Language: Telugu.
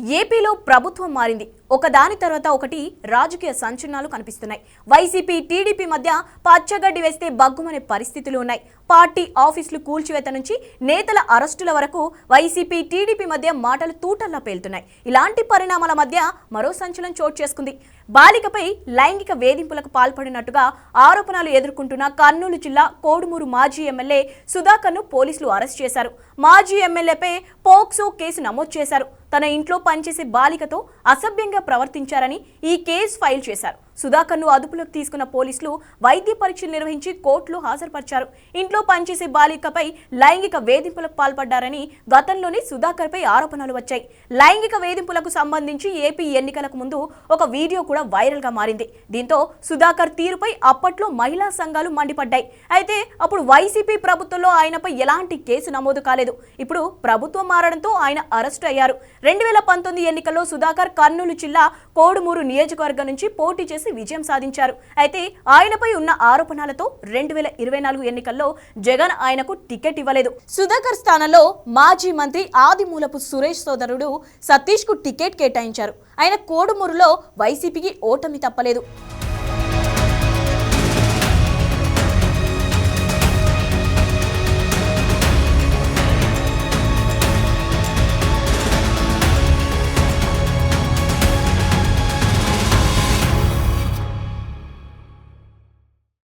ఏపీలో ప్రభుత్వం మారింది. ఒకదాని తర్వాత ఒకటి రాజకీయ సంచలనాలు కనిపిస్తున్నాయి. వైసీపీ టీడీపీ మధ్య పచ్చగడ్డి వేస్తే బగ్గుమనే పరిస్థితులు ఉన్నాయి. పార్టీ ఆఫీసులు కూల్చివేత నుంచి నేతల అరెస్టుల వరకు వైసీపీ టీడీపీ మధ్య మాటలు తూటల్లా పేలుతున్నాయి. ఇలాంటి పరిణామాల మధ్య మరో సంచలనం చోటు చేసుకుంది. బాలికపై లైంగిక వేధింపులకు పాల్పడినట్టుగా ఆరోపణలు ఎదుర్కొంటున్న కర్నూలు జిల్లా కోడుమూరు మాజీ ఎమ్మెల్యే సుధాకర్ను పోలీసులు అరెస్ట్ చేశారు. మాజీ ఎమ్మెల్యేపై పోక్సో కేసు నమోదు చేశారు. తన ఇంట్లో పనిచేసే బాలికతో అసభ్యంగా ప్రవర్తించారని ఈ కేసు ఫైల్ చేశారు. సుధాకర్ను అదుపులోకి తీసుకున్న పోలీసులు వైద్య పరీక్షలు నిర్వహించి కోర్టులో హాజరుపరిచారు. ఇంట్లో పనిచేసే బాలికపై లైంగిక వేధింపులకు పాల్పడ్డారని గతంలోనే సుధాకర్పై ఆరోపణలు వచ్చాయి. లైంగిక వేధింపులకు సంబంధించి ఏపీ ఎన్నికలకు ముందు ఒక వీడియో కూడా వైరల్గా మారింది. దీంతో సుధాకర్ తీరుపై అప్పట్లో మహిళా సంఘాలు మండిపడ్డాయి. అయితే అప్పుడు వైసీపీ ప్రభుత్వంలో ఆయనపై ఎలాంటి కేసు నమోదు కాలేదు. ఇప్పుడు ప్రభుత్వం మారడంతో ఆయన అరెస్టు అయ్యారు. రెండు వేల పంతొమ్మిది ఎన్నికల్లో సుధాకర్ కర్నూలు జిల్లా కోడుమూరు నియోజకవర్గం నుంచి పోటీ చేసి విజయం సాధించారు. అయితే ఆయనపై ఉన్న ఆరోపణలతో రెండు వేల ఇరవై నాలుగు ఎన్నికల్లో జగన్ ఆయనకు టికెట్ ఇవ్వలేదు. సుధాకర్ స్థానంలో మాజీ మంత్రి ఆదిమూలపు సురేష్ సోదరుడు సతీష్కు టికెట్ కేటాయించారు. ఆయన కోడుమూరులో వైసీపీకి ఓటమి తప్పలేదు.